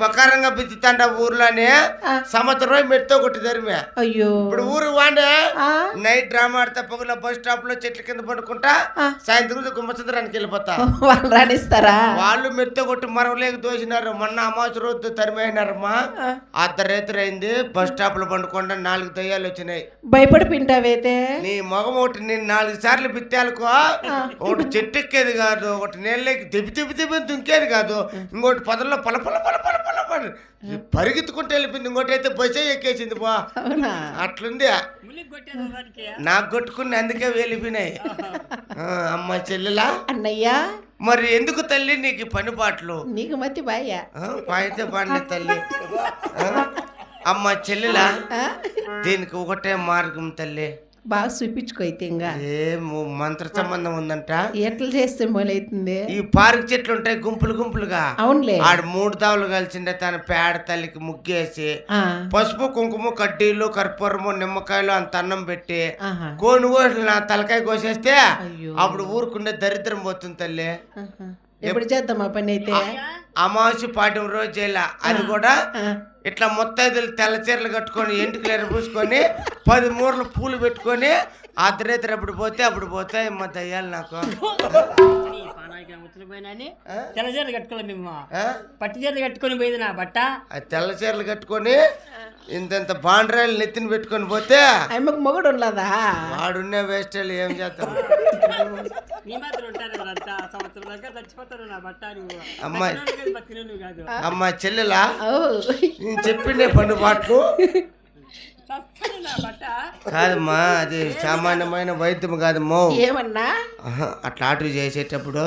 బకారంగా బిద్దుతాండ ఊర్లోనే. సంవత్సరం మెట్తో కొట్టి తరిమే అయ్యో. ఇప్పుడు ఊరు వాడే నైట్ డ్రామా ఆడితే పగుల బస్ స్టాప్లో చెట్ల కింద పడుకుంటా. సాయంత్రం గుమ్మచంద్రానికి వెళ్ళిపోతా. వాళ్ళు రాణిస్తారా? వాళ్ళు మెత్త కొట్టి మరవలేక దోసినారు. మొన్న అమావాస రోజు తరిమేసినారమ్మా. ఆ. అర్ధరేత్రి అయింది బస్ స్టాప్లో పండుకుండా నాలుగు దయ్యాలు వచ్చినాయి. భయపడి పింటావైతే నీ మగం ఒకటి నేను నాలుగు సార్లు బిత్తాలకో ఒకటి చెట్టు ఎక్కేది కాదు ఒకటి నీళ్ళకి దెబ్బి దెబ్బి దెబ్బి దుంకేది కాదు ఇంకోటి పొదల్లో పల పల పల పల పల పల పరిగెత్తుకుంటూ వెళ్ళిపోయింది ఇంకోటి అయితే బస్సే ఎక్కేసింది బా. అవునా? అట్లుంది. నాకు కొట్టుకుని అందుకే వెళ్ళిపోయినాయి. ఆ, అమ్మ చెల్లెలా? అన్నయ్యా? మరి ఎందుకు తల్లి నీకు పని పాటలు నీకు మతి బాయ్యా ఆ, పాయితే పాడిన తల్లి. ఆ? అమ్మ చెల్లెలా? దీనికి ఒకటే మార్గం తల్లి. బాగా చూపించుకో అయితే ఇంకా ఏమో మంత్ర సంబంధం ఉందంట. ఎట్లా చేస్తే మొదలవుతుంది ఈ పార్క్ చెట్లు ఉంటాయి గుంపులు గుంపులుగా. అవునులే. ఆడ మూడు దావులు కలిసిండే తన పేడ తల్లికి ముగ్గేసి పసుపు కుంకుమ కడ్డీలు కర్పూరము నిమ్మకాయలు అంత అన్నం పెట్టి. కోని కోసి నా తలకాయ కోసేస్తే అప్పుడు ఊరుకుండే దరిద్రం పోతుంది తల్లి. ఎప్పుడు చేద్దాం ఆ పని అయితే? అమావాస్య పాఠం రోజు చేయాల అది కూడా ఇట్లా మొత్తాయిదులు తెల్ల చీరలు కట్టుకొని ఎంటుకలు పూసుకొని పది మూరలు పూలు పెట్టుకొని అర్ధరేత్రి అప్పుడు పోతే అప్పుడు పోతాయి మా దయ్యాలు నాకు. తెల్ల చీరలు కట్టుకోవాలి మేము ఆ? పట్టు చీరలు కట్టుకొని పోయింది నా బట్ట. ఆ తెల్ల చీరలు కట్టుకొని ఇంతంత బాండ్రాయిలు నెత్తిన పెట్టుకొని పోతే ఆమెకు మొగుడు ఉండదా వాడున్నే వేస్ట్ ఏం నువ్వు అమ్మాయి. బతికినోడు కాదు, బతికినోడు నువ్వు కాదు. అమ్మ చెల్లెలా? నేను చెప్పిండే పన్ను పాటలు కాదమ్మా అది సామాన్యమైన వైద్యం కాదమ్మో. ఏమన్నా? అట్లా ఆర్డర్ చేసేటప్పుడు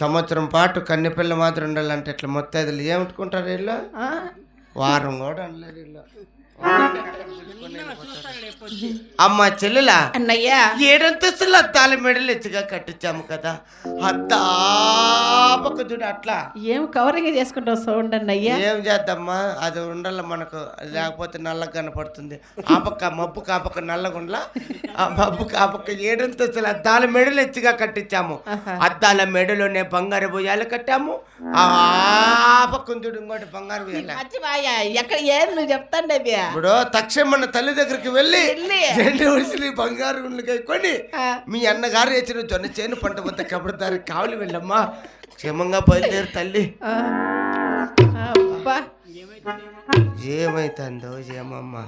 సంవత్సరం పాటు కన్నెపిల్ల మాత్రం ఉండాలంటే ఇట్లా మొత్తం ఏమనుకుంటారు వీళ్ళు? ఆ, వారం కూడా అనలేదు వీళ్ళు. అమ్మ చెల్లెలా అన్నయ్యా. ఏడంతస్తులు అద్దాల మెడలు ఎత్తుగా కట్టించాము కదా. అద్దాపక్క చూడు అట్లా. ఏం కవరింగ్ చేసుకుంటావు సౌండ్ అన్నయ్యా? ఏం చేద్దామ్మా? అది ఉండాల మనకు లేకపోతే నల్లగా కనపడుతుంది. ఆ పక్క మబ్బు కాపక్క నల్లగుండ్ల ఆ మబ్బు కాపక్క ఏడంతస్తులు అద్దాల మెడలు ఎత్తుగా కట్టించాము. అద్దాల మెడలోనే బంగారు భుజాలు కట్టాము. ఆ చూడు ఇంకోటి బంగారు భుజాలు. ఎక్కడ ఏం నువ్వు చెప్తాండేది ఇప్పుడు తక్షణ తల్లి దగ్గరికి వెళ్ళి వరుసలు ఈ బంగారు కొని మీ అన్నగారు వేసిన జొన్న చేను పంట వద్ద కబడతారు. కావలి వెళ్ళమ్మా. క్షేమంగా బయలుదేరు తల్లి. ఏమైతుందో ఏమమ్మా?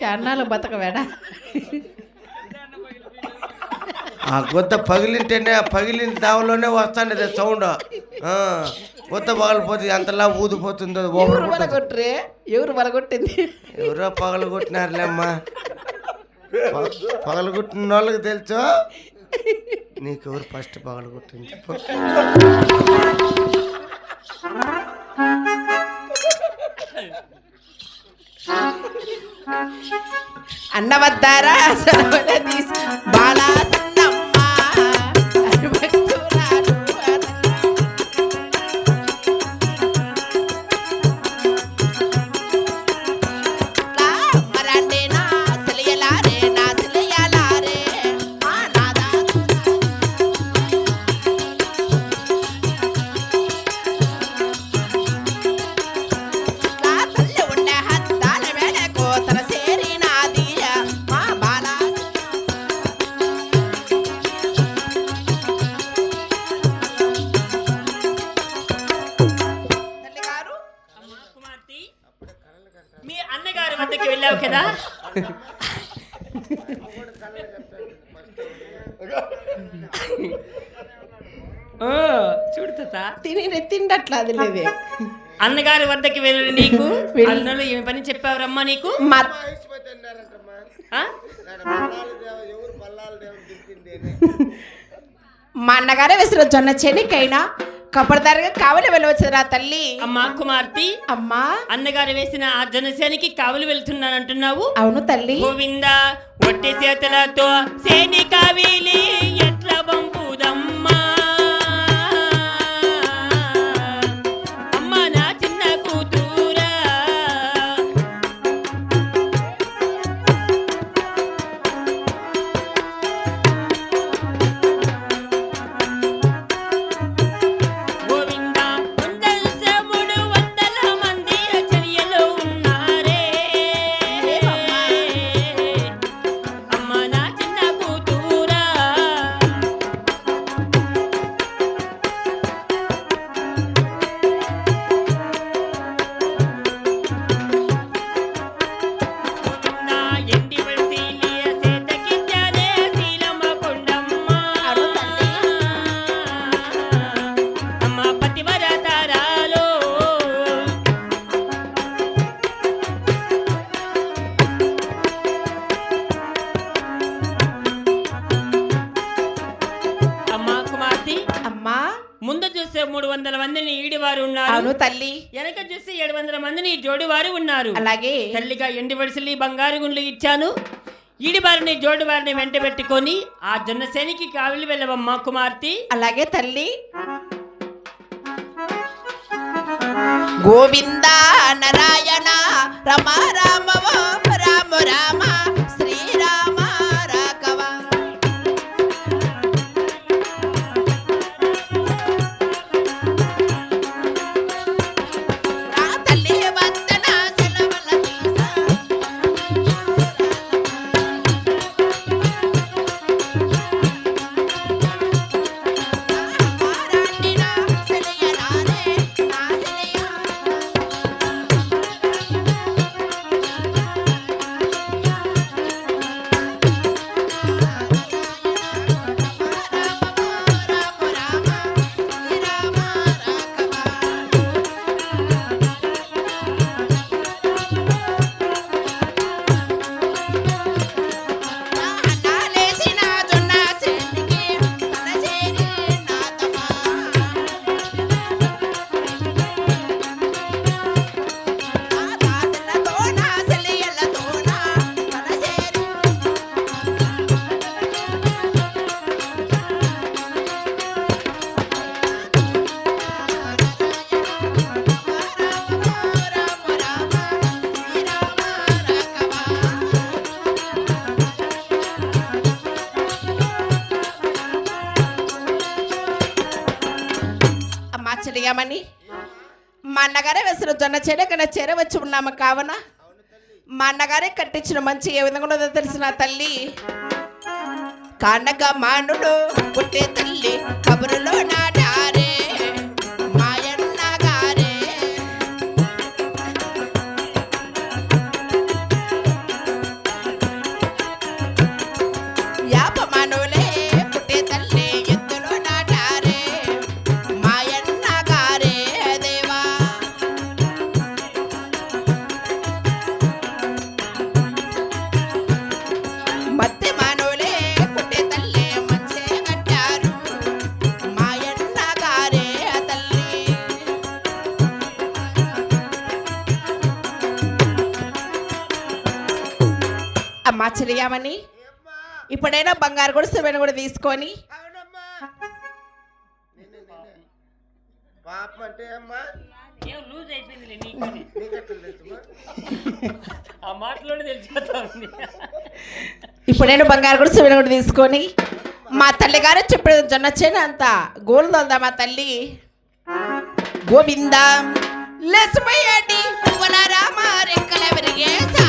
చాన్నాళ్ళు బతకవేడా? ఆ గుద్ద పగిలింటేనే ఆ పగిలిన దావలోనే వస్తాండేది సౌండ్. ఆ, గుద్ద పగలిపోతే ఎంతలా ఊదిపోతుందో ఎవరు వలగొట్టరే ఎవరు వలగొట్టింది? ఎవరో పగలు కొట్టిన వాళ్ళకి తెలుసు? నీకెవరు ఫస్ట్ పగలు కొట్టింది చెప్పు. అన్నవద్దారా చూడు తాత. తిని తిండట్లా అది లేదే. అన్నగారి వద్దకు వెళ్ళి నీకు? వెళ్ళి- అన్నలు ఏమి పని చెప్పావరమ్మా నీకు? మా అన్నగారే వేసిన జొన్న చెనికైనా కపడదారిగా కావలి వెళ్ళవచ్చురా తల్లి. అమ్మా కుమార్తె. అమ్మా. అన్నగారు వేసిన ఆ జనసేనకి కావలి వెళ్తున్నానంటున్నావు అవును తల్లి. గోవింద ఒట్టి చేతులతో సేని కావిలి ఎట్ల పంపుదమ్మా ఉన్నారు. అవును తల్లి. వెనక చూస్తే ఏడు వందల మందిని జోడివారు ఉన్నారు. అలాగే. తల్లిగా ఎండి వడిసెలు బంగారు గుండ్లు ఇచ్చాను. ఈడివారిని జోడివారిని వెంట పెట్టుకొని ఆ జొన్నసేనికి కావిలి వెళ్ళవమ్మా కుమార్తె. అలాగే తల్లి. గోవింద నారాయణ రామ. అమ్మా మా అన్నగారే వేసిన జొన్న చెడు ఇక్కడ చెర వచ్చి ఉన్నాము కావున. మా అన్నగారే కట్టించిన మంచి ఏ విధంగా ఉన్నదో తెలిసిన తల్లి. కానక మానుడు పుట్టే తల్లి కబురులో నాడు అమ్మా చెలియామని ఇప్పుడైనా బంగారు కూడా సెవెన్ కూడా తీసుకొని. అవునమ్మా. నేనే, నేనే. పాపం అంటే అమ్మా. ఏం లూజ్ అయిపోయింది నీకు. నీకెట్లా తెలుసమ్మా? ఆ మాటలోనే తెలిసిపోతా ఉంది ఇప్పుడైనా బంగారు కూడా సెవెన్ కూడా తీసుకొని. మా తల్లి గారు చెప్పిన జొన్న చేను అంత. గోలు తోలుదా మా తల్లి? గోవింద. లెసిపోయాడి పువ్వుల రామ రెక్కల విరిగేసా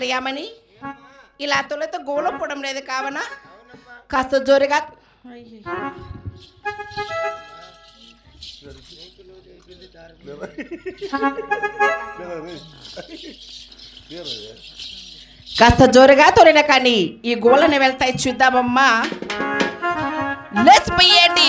అమ్మా ఇలా తొలతో గోళం పోవడం లేదు కావున కాస్త జోరుగా కాస్త జోరుగా తొలిన కానీ ఈ గోళని వెళ్తాయి చూద్దామమ్మా. లేచిపోయేటి